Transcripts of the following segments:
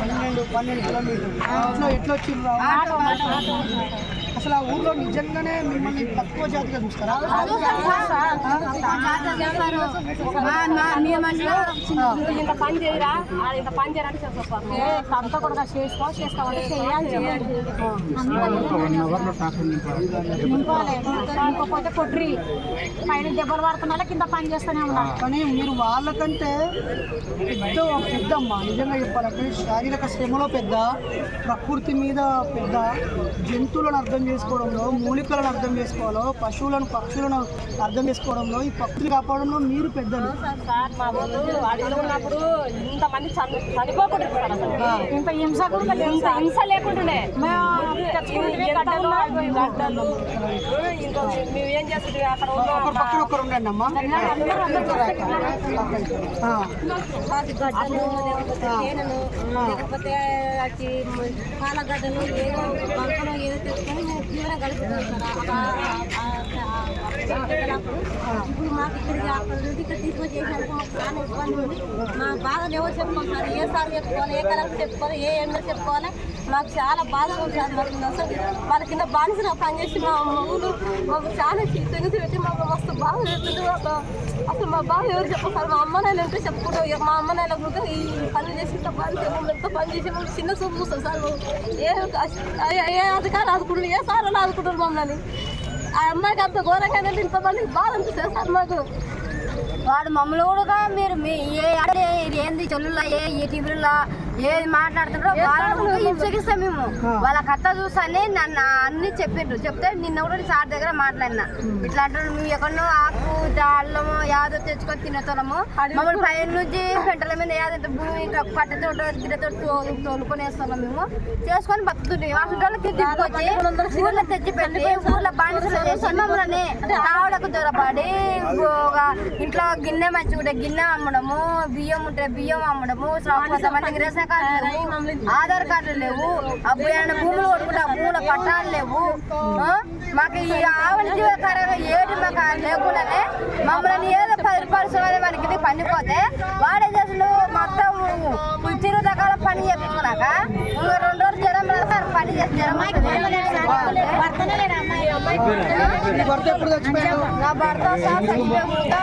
పన్నెండు పన్నెండు కిలోమీటర్లు. ఎట్లా ఎట్లా వచ్చిండ్రు. అసలు ఆ ఊర్లో నిజంగానే మిమ్మల్ని తక్కువ జాతిగా చూస్తారా? ఇంత పని చేయరా అది ఇంత పని చేయరా అంటే చెప్పారు అంతా కూడా చేసుకో చేస్తామంటే చేయాలి కొట్రి పైన దెబ్బలు పడుతున్నా కింద పని చేస్తూనే ఉన్నారు కానీ మీరు వాళ్ళకంటే పెద్ద పెద్ద అమ్మా నిజంగా చెప్పాలంటే శారీరక శ్రమలో పెద్ద ప్రకృతి మీద పెద్ద జంతువులను అర్థం చేసుకోవడంలో మూలికలను అర్థం చేసుకోవాలో పశువులను పక్షులను అర్థం చేసుకోవడంలో ఈ పక్షులు కాపాడంలో మీరు పెద్దలు. సార్ మా ఊరు అడవిలో ఉన్నప్పుడు ఇంతమంది చని- చనిపోకుండా సార్ అసలు. ఇంత హింస కూడా లేదు. ఇంత హింస లేకుండానే తెచ్చుకునేవి గడ్డలు అవి గడ్డలు. ఇంకా మేము ఏం చేస్తుంది అక్కడ ఉన్న ఒకరు పక్కన ఒకరు ఉండండి అమ్మా. ఆ. లేకపోతే అచ్చి పాలగడ్డలు ఏదో బంకలో ఏదో తెచ్చుకొని మేము తీవ్ర గడుపుతాం సార్. ఇప్పుడు మాకు ఇక్కడికి అక్కడ నుండి ఇక్కడ తీసుకొచ్చేసారు మాకు చాలా ఇబ్బంది ఉంది. మాకు బాగా ఎవరు చెప్పుకోవాలి సార్ ఏ సార్ చెప్పుకోవాలి ఏ కలెక్టర్ చెప్పుకోవాలి ఏ ఎంఎల్ చెప్పుకోవాలి? మాకు చాలా బాధగా ఉంది సార్. మాకు అసలు వాళ్ళ కింద బానిసగా పనిచేసి మా ఊరు మాకు చాలా తెగుతు పెట్టి మాకు మస్తు బాధ పెడుతుంది అసలు మా బాధ ఎవరు చెప్పారు సార్. మా అమ్మ నాయన ఉంటే చెప్పుకుంటాం మా అమ్మ నాయన ఈ పని చేసి ఇంత పని చేసి వాళ్ళు చిన్న చూపు చూస్తారు సార్. ఏ ఏ- ఏ అధికారులు ఆదుకుంటారు ఏ సార్ వాళ్ళు ఆదుకుంటారు మమ్మల్ని? ఆ అమ్మాయికి అంత ఘోరంగా ఏంటంటే ఇంతమంది బాధ అనిపిస్తుంది సార్ మాకు. వాడు మమ్మల్ని కూడా మీరు మీ ఏ అంటే ఏంది చెల్లులా ఏ ఈ టీవీలా ఏది మాట్లాడుతున్నారో వాళ్ళని కూడా హింసగిస్తాం మేము. వాళ్ళ కథ చూసానే నన్ను అన్ని చెప్పిండ్రు. చెప్తే నిన్న కూడా సార్ దగ్గర మాట్లాడినా. ఇట్లా అంటారు మేము ఎక్కడో ఆకు అల్లము యాదో తెచ్చుకొని తినేతోళ్ళము మమ్మల్ని పైన నుంచి పెంటల మీద యాదో భూమి కట్టెతో గిడ్డతో తోలు తోలుకొని వేస్తున్నాం మేము. చేసుకొని వాళ్ళకి తీసుకొచ్చి ఊర్లో తెచ్చి పెట్టి ఊర్లో బానిసలు చేసి మమ్మల్ని తావడకు దొరపడి ఒక ఇంట్లో గిన్నె మంచి గిన్నె అమ్మడము బియ్యం ఉంటే బియ్యం అమ్మడము కార్డు లేవు ఆధార్ కార్డు లేవు అప్పుడు ఏమైనా భూములు కొట్టుకుంటే ఆ భూముల పట్టాలు లేవు? మాకు ఈ ఆవలి జీవకారంగా ఏది మాకు లేకుండానే మమ్మల్ని ఏదో పది రూపాయలు సుమారు మనకి ఇది పనిపోతే వాడే చేసిన మొత్తం తిరు రకాల పని చేపించుకున్నాక ఇంకా రెండు రోజులు జ్వరం సార్ పని చేసి జ్వరం నా భర్త సార్ చచ్చిపోకుండా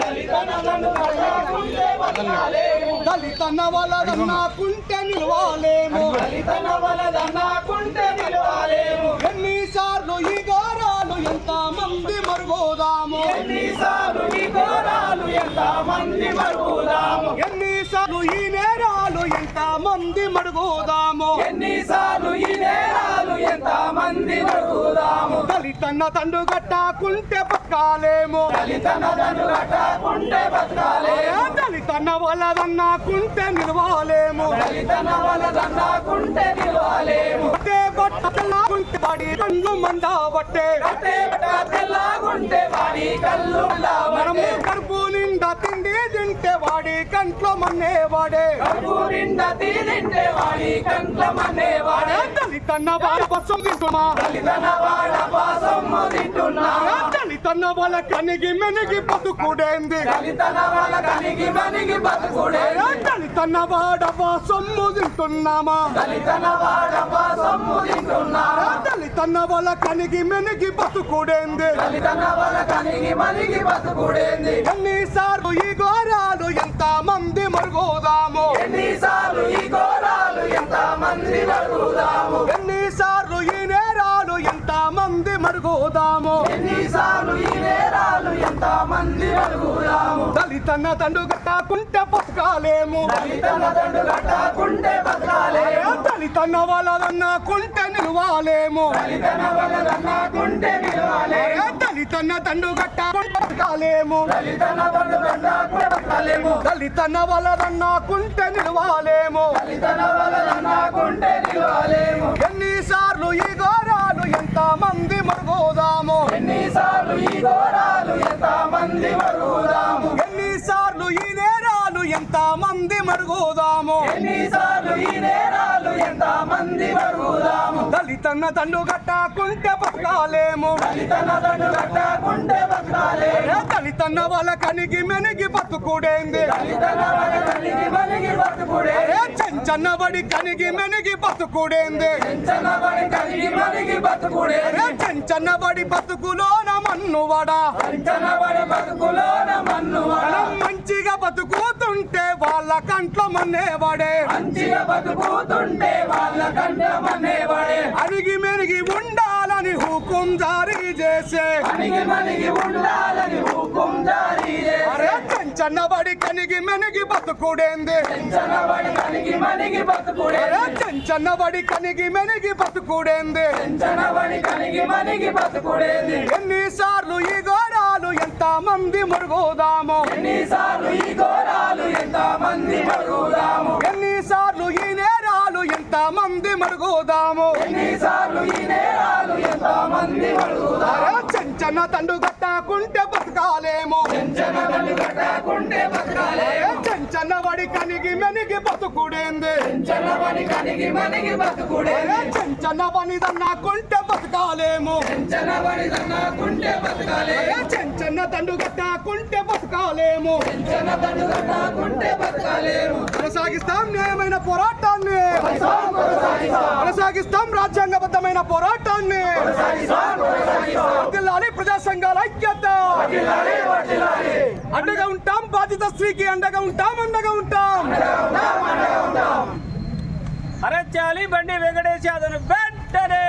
తల్లి తన తండు కట్టాకుంటే బతకాలేమో. తల్లి తన వల్ల కుంటే నిలవాలేమో. ఎన్నిసార్లు ఈ ఘోరాలు ఎంత మంది మరుగోదాము? ఎన్నిసార్లు ఈ ఘోరాలు ఎంత మంది మరుగోదాము? ఎన్నిసార్లు ఈ నేరాలు ఎంత మంది మడుగుదాము ఎన్నిసార్లు ఈ నేరాలు ఎంత మంది మడుగుదాము దళితన్న తండు కట్టాకుంటే బతకాలేమో. దళితన్న తండు కట్టాకుంటే బతకాలేమో? దళితన్న వలదన్నాకుంటే నిలవాలేము. దళితన్న వలదన్నాకుంటే నిలవాలేము? బట్టే బట్ట తెల్లాగుంటే వాడి కళ్ళు మండాబట్టే. బట్టే బట్ట తెల్లాగుంటే వాడి కళ్ళు మనము కడుపు నిండా తిండి తింటే వాడి కంట్లో మన్నేవాడే కడుపు నిండా తింటే వాడి కంట్లో మన్నేవాడే దళితన్న వాడ. కోసం తింటున్నా. దళితన్న వాడ కోసం తింటున్నా. దళితన్న వాళ్ళ కనిగి మెనిగి బతుకుడేంది. దళితన్న వాడ సొమ్ము తింటున్నామా. దళితన్న వాళ్ళ కనిగి మెనిగి బతుకుడేంది. ఎన్నిసార్లు ఈ మరుగోదాము ఎన్నిసార్లు ఈ నేరాలు ఎంత మంది మరుగోదాము దళితన్న తండు కట్టాకుంటే బతకాలేము. దళితన్న తండు కట్టాకుంటే బతకాలేము. దళితన్న నిలవాలేము దళితన్న వాళ్ళదన్నాకుంటే నిలవాలేము. దళితన్న తండు కట్టాకుంటే బతకాలేము దళితన్న తండు కట్టాకుంటే బతకాలేము దళితన్న వాళ్ళదన్నాకుంటే నిలవాలేము. దళితన్న వాళ్ళదన్నాకుంటే నిలవాలేము. ఎంత మంది మరుగుదాము. ఎన్నిసార్లు ఈ ఘోరాలు ఎంత మంది మరుగుదాము. ఎన్నిసార్లు ఈ నేరాలు ఎంత మంది మరుగుదాము. ఎన్నిసార్లు ఈ నేరాలు ఎంత మంది మరుగుదాము దళితన్న దండు కట్టకుంటే బతకాలేము. దళితన్న వాళ్ళ కనిగి మెనిగి బతుకుడేంది. చెంచన్న బడి కనిగి మెనిగి బతుకుడేంది. చెంచన్న బడి బతుకులోన మన్నువడా. మంచిగా బతుకుతుంటే వాళ్ళ కంట్లో మన్నేవాడే మంచిగా బతుకుతుంటే వాళ్ళ కంట్లో మన్నేవాడే అడిగి మెరిగి ఉండాలని హుకుం జారీ చేసే. మెరిగి ఉండాలని హుకుం జారీ చెంచన్నబడి కనిగి మెనిగి బతుకుడేంది? చెంచన్నబడి కనిగి మెనిగి బతుకుడే చెంచన్నబడి కనిగి మెనిగి బతుకుడేంది? కనిగి మెనిగి బతుకుడేంది? ఎన్నిసార్లు ఈ ఘోరాలు ఎంత మంది మురుగుదాము? ఎన్నిసార్లు ఈ ఘోరాలు ఎంత మంది మరుగుదాము ఎన్నిసార్లు ఈ నేరాలు ఎంత మంది మరుగుదాము ఎన్నిసార్లు ఈ నేరాలు ఎంత మంది మరుగుదాము చెంచన తండు కట్టకుంటే బతకాలేము. చెంచన తండు కట్టకుంటే బతకాలేము. చెంచన వడి కనిగి మెనిగి బతుకుడేంది. చెంచన వడి కనిగి మెనిగి బతుకుడే చెంచన వని దన్నాకుంటే బతకాలేము. చెంచన వడి దన్నాకుంటే బతకాలేము చెంచన తండు కట్టకుంటే బతకాలేము. చెంచన తండు కట్టకుంటే బతకాలేము కొనసాగిస్తాం న్యాయమైన పోరాటాన్ని. కొనసాగిస్తాం రాజ్యాంగబద్ధమైన పోరాటాన్ని. వర్ధిల్లాలి ప్రజా సంఘాల ఐక్యత. అండగా ఉంటాం బాధిత స్త్రీకి అండగా ఉంటాం అండగా ఉంటాం. అరెస్ట్ చేయాలి బండి వెంకటేష్ యాదవ్ వెంటనే.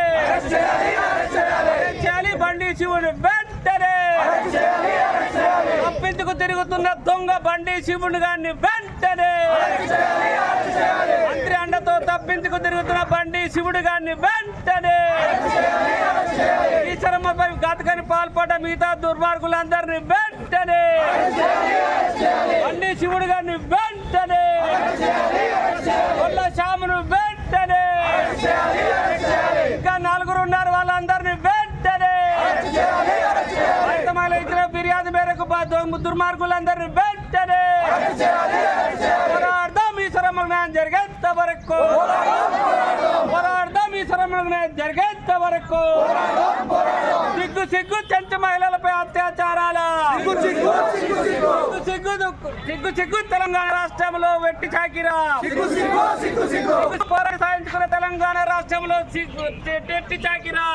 చేయాలి బండి శివుని వెంటనే. తప్పించుకు తిరుగుతున్న దొంగ బండి శివుని గారిని వెంటనే. తప్పించుకు తిరుగుతున్న బండి శివుడు గారిని వెంటనే ఈశ్వరమ్మపై ఘాతకాన్ని పాల్పడ్డ మిగతా దుర్మార్గులందరినీ వెంటనే బండి శివుడు గారిని వెంటనే కొల్ల శామును వెంటనే ఇంకా నలుగురు ఉన్నారు వాళ్ళందరినీ వెంటనే ఫిర్యాదు మేరకు దుర్మార్గుల దొంగ దుర్మార్గులందరినీ వెంటనే పోరాడదాం ఈ శ్రమ న్యాయం జరిగేంత వరకు. పోరాడదాం ఈ శ్రమ న్యాయం జరిగేంత వరకు. సిగ్గు సిగ్గు చెంచు మహిళలపై అత్యాచారాల. సిగ్గు సిగ్గు సిగ్గు తెలంగాణ రాష్ట్రంలో వెట్టి చాకిరా. పోరాట సాధించుకున్న తెలంగాణ రాష్ట్రంలో సిగ్గు చెట్టి చాకిరా.